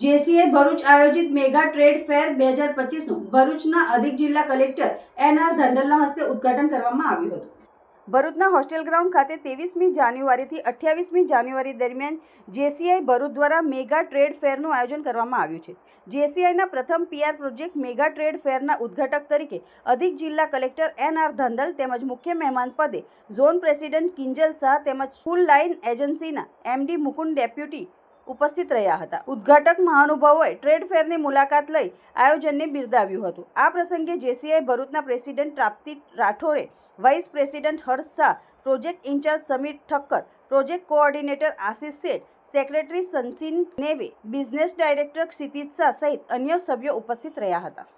જેસીએ ભરૂચ આયોજિત mega trade ફેર બે હજાર પચીસનું ભરૂચના અધિક જિલ્લા કલેક્ટર એન આર ધાંધલના હસ્તે ઉદ્ઘાટન કરવામાં આવ્યું હતું. ભરૂચના હોસ્ટેલ ગ્રાઉન્ડ ખાતે ત્રેવીસમી જાન્યુઆરીથી અઠ્યાવીસમી જાન્યુઆરી દરમિયાન જેસીઆઈ ભરૂચ દ્વારા મેગા ટ્રેડ ફેરનું આયોજન કરવામાં આવ્યું છે. જેસીઆઈના પ્રથમ પીઆર પ્રોજેક્ટ મેગા ટ્રેડ ફેરના ઉદ્ઘાટક તરીકે અધિક જિલ્લા કલેક્ટર એન આર ધંધલ તેમજ મુખ્ય મહેમાન પદે ઝોન પ્રેસિડેન્ટ કિંજલ શાહ તેમજ ફૂલ લાઇન એજન્સીના એમડી મુકુંદ ડેપ્યુટી ઉપસ્થિત રહ્યા હતા. ઉદ્ઘાટક મહાનુભાવોએ ટ્રેડ ફેરની મુલાકાત લઈ આયોજનને બિરદાવ્યું હતું. આ પ્રસંગે જેસીઆઈ ભરૂચના president Prapti રાઠોરે vice president Harsh Shah, project in-charge Samir Thakkar, project coordinator Ashish Sheth, secretary સંસીન નેવે, બિઝનેસ ડાયરેક્ટર ક્ષિતિજ શાહ સહિત અન્ય સભ્યો ઉપસ્થિત રહ્યા હતા.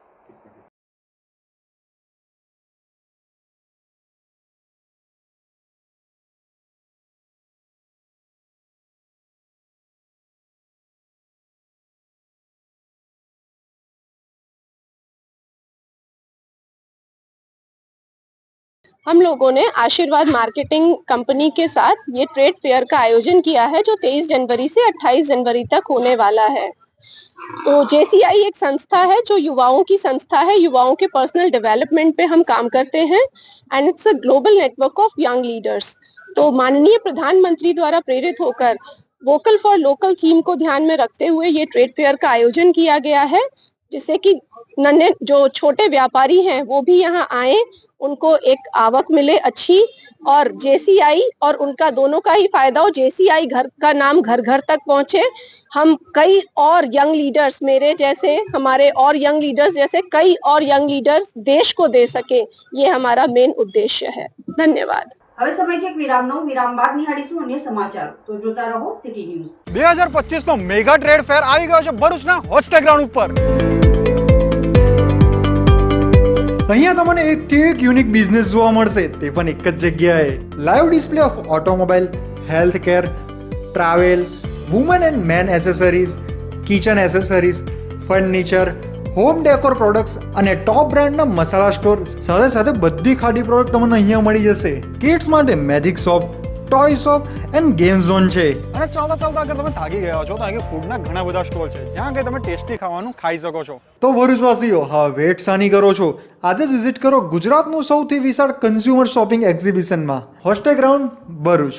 हम लोगों ने आशीर्वाद मार्केटिंग कंपनी के साथ ये ट्रेड फेयर का आयोजन किया है, जो 23 जनवरी से 28 जनवरी तक होने वाला है। तो जेसीआई एक संस्था है, जो युवाओं की संस्था है। युवाओं के पर्सनल डेवलपमेंट पे हम काम करते हैं and it's a global network of young leaders तो माननीय प्रधानमंत्री द्वारा प्रेरित होकर वोकल फॉर लोकल थीम को ध्यान में रखते हुए ये ट्रेड फेयर का आयोजन किया गया है, जिससे कि नन्हे, जो छोटे व्यापारी हैं, वो भी यहाँ आए उनको एक आवक मिले अच्छी और जेसीआई और उनका दोनों का ही फायदा हो जेसीआई घर का नाम घर घर तक पहुंचे हम कई और यंग लीडर्स मेरे जैसे हमारे और यंग लीडर्स जैसे कई और यंग लीडर्स देश को दे सके ये हमारा मेन उद्देश्य है धन्यवाद હવે સમય છે એક વિરામનો વિરામ બાદ નિહાળીશું અન્ય સમાચાર તો જોતા રહો સિટી ન્યૂઝ બે હજાર પચીસનો મેગા ટ્રેડ ફેર આવી ગયો છે ભરૂચના હોસ્ટેલ ગ્રાઉન્ડ ઉપર અહીંયા તમને એકથી એક યુનિક બિઝનેસ જોવા મળશે. તે પણ એક જ જગ્યાએ. Live display of automobile health care travel woman and men accessories kitchen accessories furniture home decor products અને ટોપ બ્રાન્ડના મસાલા સ્ટોર સાથે સાથે બધી ખાડી પ્રોડક્ટ તમને અહીંયા મળી જશે. કિડ્સ માટે magic shop toy shop and game zone છે. અને ચાલતા ચાલતા આગળ તમે થાકી ગયા છો. તો અહીંયા ફૂડના ઘણા બધા સ્ટોલ છે. જ્યાં કે તમે ટેસ્ટી ખાવાનું ખાઈ શકો છો. તો ભરૂચવાસીઓ હા વેટ સાની કરો છો. આજે જ વિઝિટ કરો ગુજરાતનું સૌથી વિશાળ કન્ઝ્યુમર શોપિંગ એક્ઝિબિશનમાં હોસ્ટેલ ગ્રાઉન્ડ ભરૂચ.